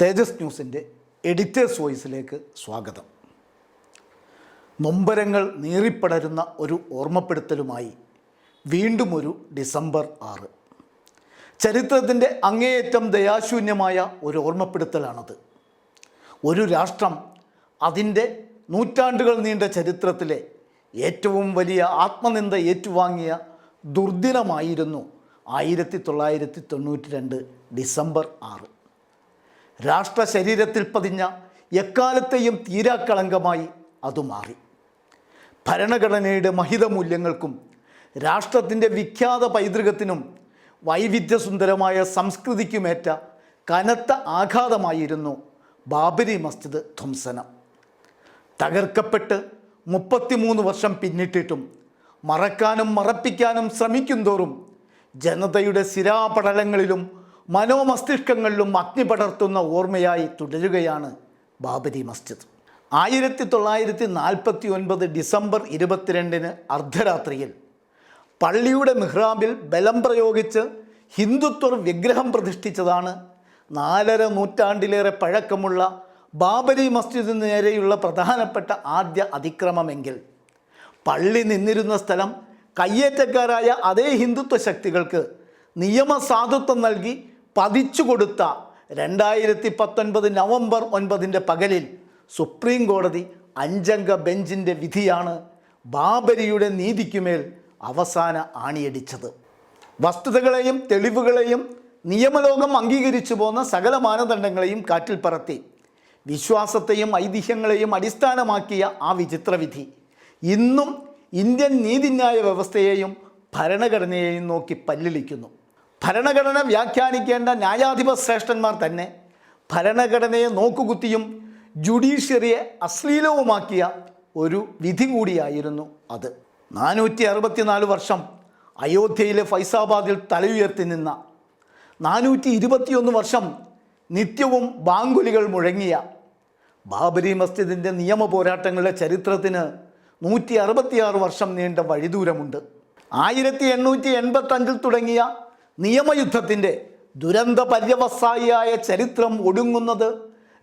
തേജസ് ന്യൂസിന്റെ എഡിറ്റേഴ്സ് വോയിസിലേക്ക് സ്വാഗതം. നൊമ്പരങ്ങൾ നീറിപ്പടരുന്ന ഒരു ഓർമ്മപ്പെടുത്തലുമായി വീണ്ടും ഒരു ഡിസംബർ ആറ്. ചരിത്രത്തിന്റെ അങ്ങേയറ്റം ദയാശൂന്യമായ ഒരു ഓർമ്മപ്പെടുത്തലാണത്. ഒരു രാഷ്ട്രം അതിന്റെ നൂറ്റാണ്ടുകൾ നീണ്ട ചരിത്രത്തിലെ ഏറ്റവും വലിയ ആത്മനിന്ദ ഏറ്റുവാങ്ങിയ ദുർദിനമായിരുന്നു ആയിരത്തി തൊള്ളായിരത്തി തൊണ്ണൂറ്റി രണ്ട് ഡിസംബർ ആറ്. രാഷ്ട്ര ശരീരത്തിൽ പതിഞ്ഞ എക്കാലത്തെയും തീരാക്കളങ്കമായി അത് മാറി. ഭരണഘടനയുടെ മഹിത മൂല്യങ്ങൾക്കും രാഷ്ട്രത്തിന്റെ വിഖ്യാത പൈതൃകത്തിനും വൈവിധ്യസുന്ദരമായ സംസ്കൃതിക്കുമേറ്റ കനത്ത ആഘാതമായിരുന്നു ബാബരി മസ്ജിദ് ധ്വംസനം. തകർക്കപ്പെട്ട് മുപ്പത്തിമൂന്ന് വർഷം പിന്നിട്ടിട്ടും മറക്കാനും മറപ്പിക്കാനും ശ്രമിക്കും തോറും ജനതയുടെ സിരാപടലങ്ങളിലും മനോമസ്തിഷ്കങ്ങളിലും അഗ്നി പടർത്തുന്ന ഓർമ്മയായി തുടരുകയാണ് ബാബരി മസ്ജിദ്. ആയിരത്തി തൊള്ളായിരത്തി നാൽപ്പത്തി ഒൻപത് ഡിസംബർ ഇരുപത്തിരണ്ടിന് അർദ്ധരാത്രിയിൽ പള്ളിയുടെ മിഹ്റാബിൽ ബലം പ്രയോഗിച്ച് ഹിന്ദുത്വർ വിഗ്രഹം പ്രതിഷ്ഠിച്ചതാണ് നാലര നൂറ്റാണ്ടിലേറെ പഴക്കമുള്ള ബാബരി മസ്ജിദിന് നേരെയുള്ള പ്രധാനപ്പെട്ട ആദ്യ അതിക്രമമെങ്കിൽ പള്ളി നിന്നിരുന്ന സ്ഥലം കയ്യേറ്റക്കാരായ അതേ ഹിന്ദുത്വ ശക്തികൾക്ക് നിയമസാധുത്വം നൽകി പതിച്ചു കൊടുത്ത രണ്ടായിരത്തി പത്തൊൻപത് നവംബർ ഒൻപതിന്റെ പകലിൽ സുപ്രീം കോടതി അഞ്ചംഗ ബെഞ്ചിന്റെ വിധിയാണ് ബാബരിയുടെ നീതിക്കുമേൽ അവസാന ആണിയടിച്ചത്. വസ്തുതകളെയും തെളിവുകളെയും നിയമലോകം അംഗീകരിച്ചു പോന്ന സകല മാനദണ്ഡങ്ങളെയും കാറ്റിൽ പറത്തി. വിശ്വാസത്തെയും ഐതിഹ്യങ്ങളെയും അടിസ്ഥാനമാക്കിയ ആ വിചിത്രവിധി. ഇന്നും ഇന്ത്യൻ നീതിന്യായ വ്യവസ്ഥയെയും ഭരണഘടനയെയും നോക്കി പല്ലിളിക്കുന്നു. ഭരണഘടന വ്യാഖ്യാനിക്കേണ്ട ന്യായാധിപ ശ്രേഷ്ഠന്മാർ തന്നെ ഭരണഘടനയെ നോക്കുകുത്തിയും ജുഡീഷ്യറിയെ അശ്ലീലവുമാക്കിയ ഒരു വിധി കൂടിയായിരുന്നു അത്. നാനൂറ്റി അറുപത്തിനാല് വർഷം അയോധ്യയിലെ ഫൈസാബാദിൽ തലയുയർത്തി നിന്ന നാനൂറ്റി ഇരുപത്തിയൊന്ന് വർഷം നിത്യവും ബാങ്കുലികൾ മുഴങ്ങിയ ബാബരി മസ്ജിദിന്റെ നിയമ പോരാട്ടങ്ങളുടെ ചരിത്രത്തിന് നൂറ്റി അറുപത്തിയാറ് വർഷം നീണ്ട വഴിദൂരമുണ്ട്. ആയിരത്തി എണ്ണൂറ്റി എൺപത്തഞ്ചിൽ തുടങ്ങിയ നിയമയുദ്ധത്തിന്റെ ദുരന്ത പര്യവസായിയായ ചരിത്രം ഒടുങ്ങുന്നത്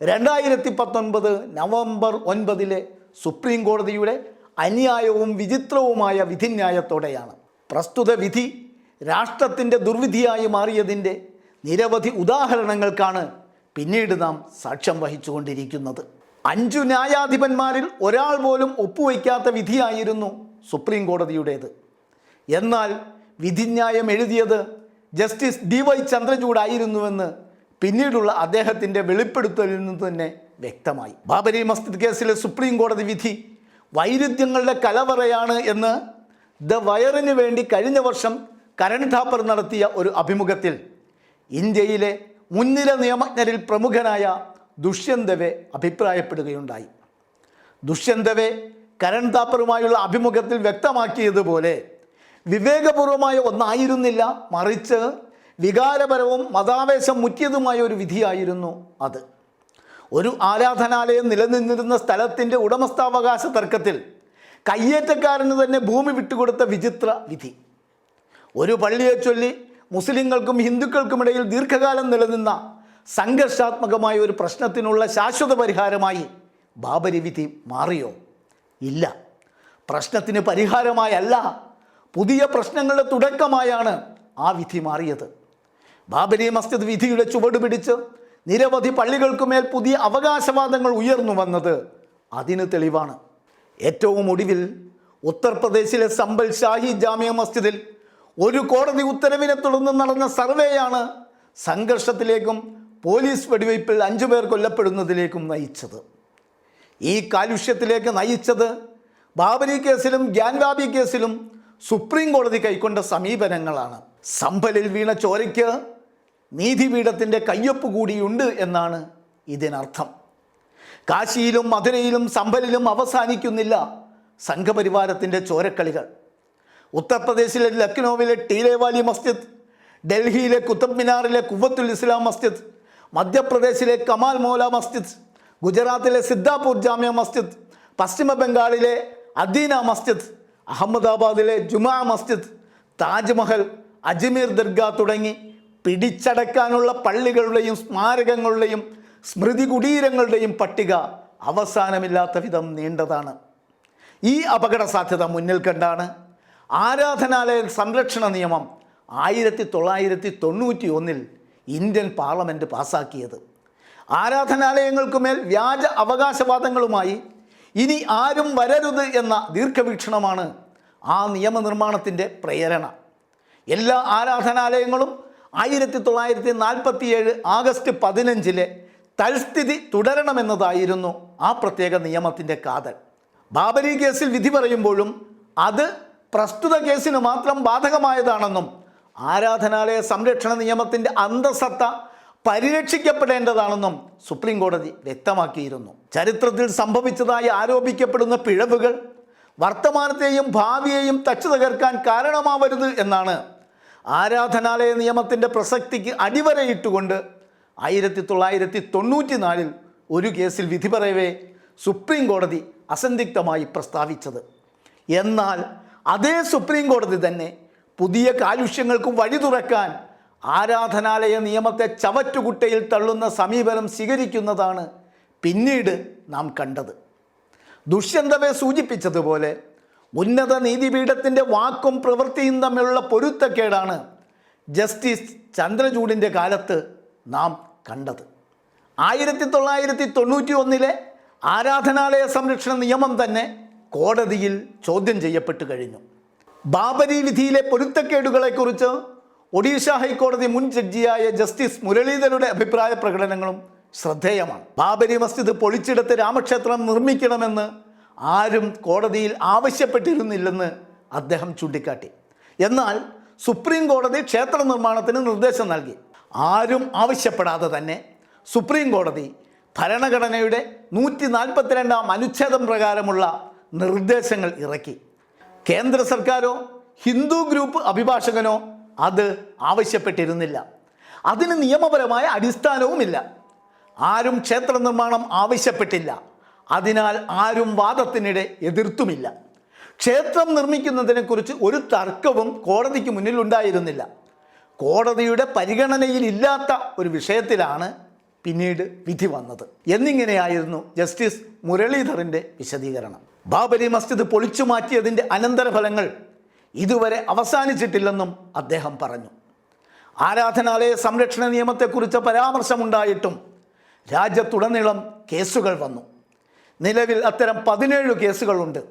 രണ്ടായിരത്തി പത്തൊൻപത് നവംബർ ഒൻപതിലെ സുപ്രീം കോടതിയുടെ അന്യായവും വിചിത്രവുമായ വിധിന്യായത്തോടെയാണ്. പ്രസ്തുത വിധി രാഷ്ട്രത്തിന്റെ ദുർവിധിയായി മാറിയതിന്റെ നിരവധി ഉദാഹരണങ്ങൾക്കാണ് പിന്നീട് നാം സാക്ഷ്യം വഹിച്ചുകൊണ്ടിരിക്കുന്നത്. അഞ്ചു ന്യായാധിപന്മാരിൽ ഒരാൾ പോലും ഒപ്പുവയ്ക്കാത്ത വിധിയായിരുന്നു സുപ്രീം കോടതിയുടേത്. എന്നാൽ വിധിന്യായം എഴുതിയത് ജസ്റ്റിസ് ഡി വൈ ചന്ദ്രചൂഡായിരുന്നുവെന്ന് പിന്നീടുള്ള അദ്ദേഹത്തിന്റെ വെളിപ്പെടുത്തലിൽ നിന്ന് തന്നെ വ്യക്തമായി. ബാബരി മസ്ജിദ് കേസിലെ സുപ്രീം കോടതി വിധി വൈരുദ്ധ്യങ്ങളുടെ കലവറയാണ് എന്ന് ദ വയറിന് വേണ്ടി കഴിഞ്ഞ വർഷം കരൺ ഥാപ്പർ നടത്തിയ ഒരു അഭിമുഖത്തിൽ ഇന്ത്യയിലെ മുൻനിര നിയമജ്ഞരിൽ പ്രമുഖനായ ദുഷ്യന്തവെ അഭിപ്രായപ്പെടുകയുണ്ടായി. ദുഷ്യന്തവെ കരൺ താപ്പറുമായുള്ള അഭിമുഖത്തിൽ വ്യക്തമാക്കിയതുപോലെ വിവേകപൂർവമായ ഒന്നായിരുന്നില്ല മറിച്ച് വികാരപരവും മതാവേശം മുറ്റിയതുമായ ഒരു വിധിയായിരുന്നു അത്. ഒരു ആരാധനാലയം നിലനിന്നിരുന്ന സ്ഥലത്തിന്റെ ഉടമസ്ഥാവകാശ തർക്കത്തിൽ കയ്യേറ്റക്കാരന് തന്നെ ഭൂമി വിട്ടുകൊടുത്ത വിചിത്ര വിധി. ഒരു പള്ളിയെ ചൊല്ലി മുസ്ലിങ്ങൾക്കും ഹിന്ദുക്കൾക്കുമിടയിൽ ദീർഘകാലം നിലനിന്ന സംഘർഷാത്മകമായ ഒരു പ്രശ്നത്തിനുള്ള ശാശ്വത പരിഹാരമായി ബാബരി വിധി മാറിയോ? ഇല്ല. പ്രശ്നത്തിന് പരിഹാരമായല്ല. പുതിയ പ്രശ്നങ്ങളുടെ തുടക്കമായാണ് ആ വിധി മാറിയത്. ബാബരി മസ്ജിദ് വിധിയുടെ ചുവട് പിടിച്ച് നിരവധി പള്ളികൾക്കുമേൽ പുതിയ അവകാശവാദങ്ങൾ ഉയർന്നു വന്നത് അതിന് തെളിവാണ്. ഏറ്റവും ഒടുവിൽ ഉത്തർപ്രദേശിലെ സമ്പൽ ഷാഹി ജാമ്യ മസ്ജിദിൽ ഒരു കോടതി ഉത്തരവിനെ തുടർന്ന് നടന്ന സർവേയാണ് സംഘർഷത്തിലേക്കും പോലീസ് വെടിവയ്പിൽ അഞ്ചു പേർ കൊല്ലപ്പെടുന്നതിലേക്കും നയിച്ചത്. ഈ കാലുഷ്യത്തിലേക്ക് നയിച്ചത് ബാബരി കേസിലും ഗ്യാൻവാബി കേസിലും സുപ്രീം കോടതി കൈക്കൊണ്ട സമീപനങ്ങളാണ്. സമ്പലിൽ വീണ ചോരയ്ക്ക് നീതിപീഠത്തിന്റെ കയ്യൊപ്പ് കൂടിയുണ്ട് എന്നാണ് ഇതിനർത്ഥം. കാശിയിലും മധുരയിലും സമ്പലിലും അവസാനിക്കുന്നില്ല സംഘപരിവാരത്തിന്റെ ചോരക്കളികൾ. ഉത്തർപ്രദേശിലെ ലക്നൌവിലെ ടീലേവാലി മസ്ജിദ് ഡൽഹിയിലെ കുത്തബ് മിനാറിലെ കുവത്തുൽ ഇസ്ലാം മസ്ജിദ് മധ്യപ്രദേശിലെ കമാൽ മോല മസ്ജിദ് ഗുജറാത്തിലെ സിദ്ധാപൂർ ജാമ്യ മസ്ജിദ് പശ്ചിമ ബംഗാളിലെ അദീന മസ്ജിദ് അഹമ്മദാബാദിലെ ജുമാ മസ്ജിദ് താജ്മഹൽ അജ്മീർ ദർഗ തുടങ്ങി പിടിച്ചടക്കാനുള്ള പള്ളികളുടെയും സ്മാരകങ്ങളുടെയും സ്മൃതി കുടീരങ്ങളുടെയും പട്ടിക അവസാനമില്ലാത്ത വിധം നീണ്ടതാണ്. ഈ അപകട സാധ്യത മുന്നിൽ കണ്ടാണ് ആരാധനാലയ സംരക്ഷണ നിയമം ആയിരത്തി തൊള്ളായിരത്തി തൊണ്ണൂറ്റി ഒന്നിൽ ഇന്ത്യൻ പാർലമെന്റ് പാസാക്കിയത്. ആരാധനാലയങ്ങൾക്കുമേൽ വ്യാജ അവകാശവാദങ്ങളുമായി ഇനി ആരും വരരുത് എന്ന ദീർഘവീക്ഷണമാണ് ആ നിയമനിർമ്മാണത്തിന്റെ പ്രേരണ. എല്ലാ ആരാധനാലയങ്ങളും ആയിരത്തി തൊള്ളായിരത്തി നാൽപ്പത്തിയേഴ് ആഗസ്റ്റ് പതിനഞ്ചിലെ തൽസ്ഥിതി തുടരണമെന്നതായിരുന്നു ആ പ്രത്യേക നിയമത്തിന്റെ കാതൽ. ബാബരി കേസിൽ വിധി പറയുമ്പോഴും അത് പ്രസ്തുത കേസിന് മാത്രം ബാധകമായതാണെന്നും ആരാധനാലയ സംരക്ഷണ നിയമത്തിന്റെ അന്തസത്ത പരിരക്ഷിക്കപ്പെടേണ്ടതാണെന്നും സുപ്രീം കോടതി വ്യക്തമാക്കിയിരുന്നു. ചരിത്രത്തിൽ സംഭവിച്ചതായി ആരോപിക്കപ്പെടുന്ന പിഴവുകൾ വർത്തമാനത്തെയും ഭാവിയെയും തച്ചു തകർക്കാൻ കാരണമാവരുത് എന്നാണ് ആരാധനാലയ നിയമത്തിന്റെ പ്രസക്തിക്ക് അടിവരയിട്ടുകൊണ്ട് ആയിരത്തി തൊള്ളായിരത്തി തൊണ്ണൂറ്റി നാലിൽ ഒരു കേസിൽ വിധി പറയവേ സുപ്രീം കോടതി അസന്ധിഗ്ധമായി പ്രസ്താവിച്ചത്. എന്നാൽ അതേ സുപ്രീം കോടതി തന്നെ പുതിയ കാലുഷ്യങ്ങൾക്കും വഴി തുറക്കാൻ ആരാധനാലയ നിയമത്തെ ചവറ്റുകുട്ടയിൽ തള്ളുന്ന സമീപനം സ്വീകരിക്കുന്നതാണ് പിന്നീട് നാം കണ്ടത്. ദുഷ്യന്തവെ സൂചിപ്പിച്ചതുപോലെ ഉന്നത നീതിപീഠത്തിന്റെ വാക്കും പ്രവൃത്തിയും തമ്മിലുള്ള പൊരുത്തക്കേടാണ് ജസ്റ്റിസ് ചന്ദ്രചൂഡിന്റെ കാലത്ത് നാം കണ്ടത്. ആയിരത്തി തൊള്ളായിരത്തി തൊണ്ണൂറ്റി ഒന്നിലെ ആരാധനാലയ സംരക്ഷണ നിയമം തന്നെ കോടതിയിൽ ചോദ്യം ചെയ്യപ്പെട്ടു കഴിഞ്ഞു. ബാബരി വിധിയിലെ പൊരുത്തക്കേടുകളെക്കുറിച്ച് ഒഡീഷ ഹൈക്കോടതി മുൻ ജഡ്ജിയായ ജസ്റ്റിസ് മുരളീധരുടെ അഭിപ്രായ പ്രകടനങ്ങളും ശ്രദ്ധേയമാണ്. ബാബരി മസ്ജിദ് പൊളിച്ചെടുത്ത് രാമക്ഷേത്രം നിർമ്മിക്കണമെന്ന് ആരും കോടതിയിൽ ആവശ്യപ്പെട്ടിരുന്നില്ലെന്ന് അദ്ദേഹം ചൂണ്ടിക്കാട്ടി. എന്നാൽ സുപ്രീം കോടതി ക്ഷേത്ര നിർമ്മാണത്തിന് നിർദ്ദേശം നൽകി. ആരും ആവശ്യപ്പെടാതെ തന്നെ സുപ്രീം കോടതി ഭരണഘടനയുടെ നൂറ്റി നാൽപ്പത്തിരണ്ടാം അനുച്ഛേദം പ്രകാരമുള്ള നിർദ്ദേശങ്ങൾ ഇറക്കി. കേന്ദ്ര സർക്കാരോ ഹിന്ദു ഗ്രൂപ്പ് അഭിഭാഷകനോ അത് ആവശ്യപ്പെട്ടിരുന്നില്ല. അതിന് നിയമപരമായ അടിസ്ഥാനവുമില്ല. ആരും ക്ഷേത്ര നിർമ്മാണം ആവശ്യപ്പെട്ടില്ല. അതിനാൽ ആരും വാദത്തിനിടെ എതിർത്തുമില്ല. ക്ഷേത്രം നിർമ്മിക്കുന്നതിനെക്കുറിച്ച് ഒരു തർക്കവും കോടതിക്ക് മുന്നിൽ ഉണ്ടായിരുന്നില്ല കോടതിയുടെ പരിഗണനയിലില്ലാത്ത ഒരു വിഷയത്തിലാണ് പിന്നീട് വിധി വന്നത്. എന്നിങ്ങനെയായിരുന്നു ജസ്റ്റിസ് മുരളീധറിന്റെ വിശദീകരണം. ബാബരി മസ്ജിദ് പൊളിച്ചു മാറ്റിയതിന്റെ അനന്തരഫലങ്ങൾ ഇതുവരെ അവസാനിച്ചിട്ടില്ലെന്നും അദ്ദേഹം പറഞ്ഞു. ആരാധനാലയ സംരക്ഷണ നിയമത്തെക്കുറിച്ച് പരാമർശമുണ്ടായിട്ടും രാജ്യത്തുടനീളം കേസുകൾ വന്നു. നിലവിൽ അത്തരം പതിനേഴ് കേസുകളുണ്ട്.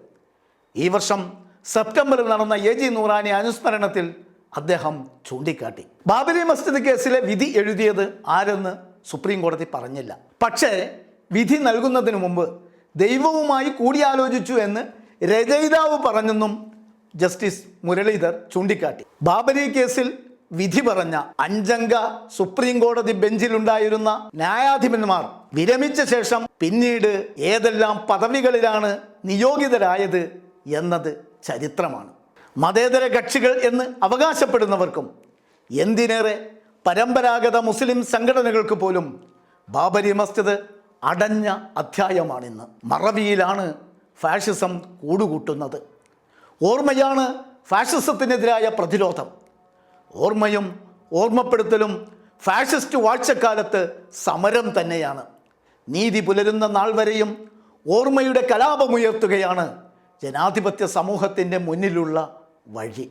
ഈ വർഷം സെപ്റ്റംബറിൽ നടന്ന എ ജി നൂറാനി അനുസ്മരണത്തിൽ അദ്ദേഹം ചൂണ്ടിക്കാട്ടി. ബാബരി മസ്ജിദ് കേസിലെ വിധി എഴുതിയത് ആരെന്ന് സുപ്രീം കോടതി പറഞ്ഞില്ല. പക്ഷേ വിധി നൽകുന്നതിന് മുമ്പ് ദൈവവുമായി കൂടിയാലോചിച്ചു എന്ന് രചയിതാവ് പറഞ്ഞെന്നും ജസ്റ്റിസ് മുരളീധർ ചൂണ്ടിക്കാട്ടി. ബാബരി കേസിൽ വിധി പറഞ്ഞ അഞ്ചംഗ സുപ്രീം കോടതി ബെഞ്ചിലുണ്ടായിരുന്ന ന്യായാധിപന്മാർ വിരമിച്ച ശേഷം പിന്നീട് ഏതെല്ലാം പദവികളിലാണ് നിയോഗിതരായത് എന്നത് ചരിത്രമാണ്. മതേതര കക്ഷികൾ എന്ന് അവകാശപ്പെടുന്നവർക്കും എന്തിനേറെ പരമ്പരാഗത മുസ്ലിം സംഘടനകൾക്ക് പോലും ബാബരി മസ്ജിദ് അടഞ്ഞ അധ്യായമാണിന്ന്. മറവിയിലാണ് ഫാഷിസം കൂടുകൂട്ടുന്നത്. ഓർമ്മയാണ് ഫാഷിസത്തിനെതിരായ പ്രതിരോധം. ഓർമ്മയും ഓർമ്മപ്പെടുത്തലും ഫാഷിസ്റ്റ് വാഴ്ചക്കാലത്ത് സമരം തന്നെയാണ്. നീതി പുലരുന്ന നാൾ വരെയും ഓർമ്മയുടെ കലാപമുയർത്തുകയാണ് ജനാധിപത്യ സമൂഹത്തിന്റെ മുന്നിലുള്ള വഴി.